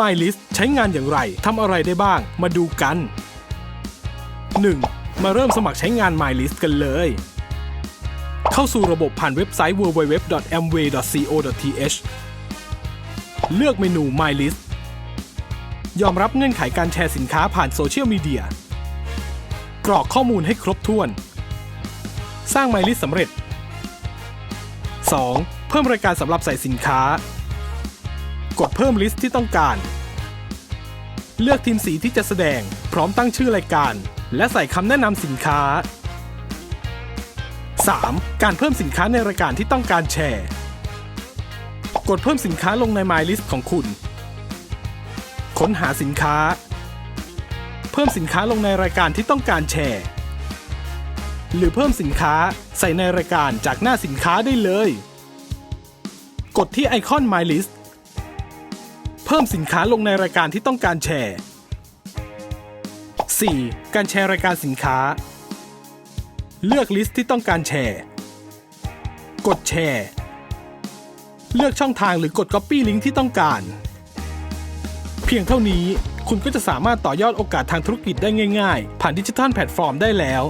MyList ใช้งานอย่างไรทำอะไรได้บ้าง มาดูกัน 1. มาเริ่มสมัครใช้งาน MyList กันเลย เข้าสู่ระบบผ่านเว็บไซต์ www.amway.co.th เลือกเมนู MyList ยอมรับเงื่อนไขการแชร์สินค้าผ่านโซเชียลมีเดีย กรอกข้อมูลให้ครบถ้วน สร้าง MyList สำเร็จ 2. เพิ่มรายการสำหรับใส่สินค้า กดเพิ่มลิสต์ที่ต้องการ เลือกทีมสีที่จะแสดง พร้อมตั้งชื่อรายการ และใส่คำแนะนำสินค้า 3. การเพิ่มสินค้าในรายการที่ต้องการแชร์ กดเพิ่มสินค้าลงใน My List ของคุณ ค้นหาสินค้า เพิ่มสินค้าลงในรายการที่ต้องการแชร์ หรือเพิ่มสินค้าใส่ในรายการจากหน้าสินค้าได้เลย กดที่ไอคอน My List พิ่มสินค้าลงในรายการที่ต้องการแชร์ 4. การแชร์รายการสินค้า เลือกลิสต์ที่ต้องการแชร์ กดแชร์ เลือกช่องทางหรือกด Copy ลิงก์ที่ต้องการ เพียงเท่านี้คุณก็จะสามารถต่อยอดโอกาสทางธุรกิจได้ง่าย ๆ ผ่านดิจิทัลแพลตฟอร์มได้แล้ว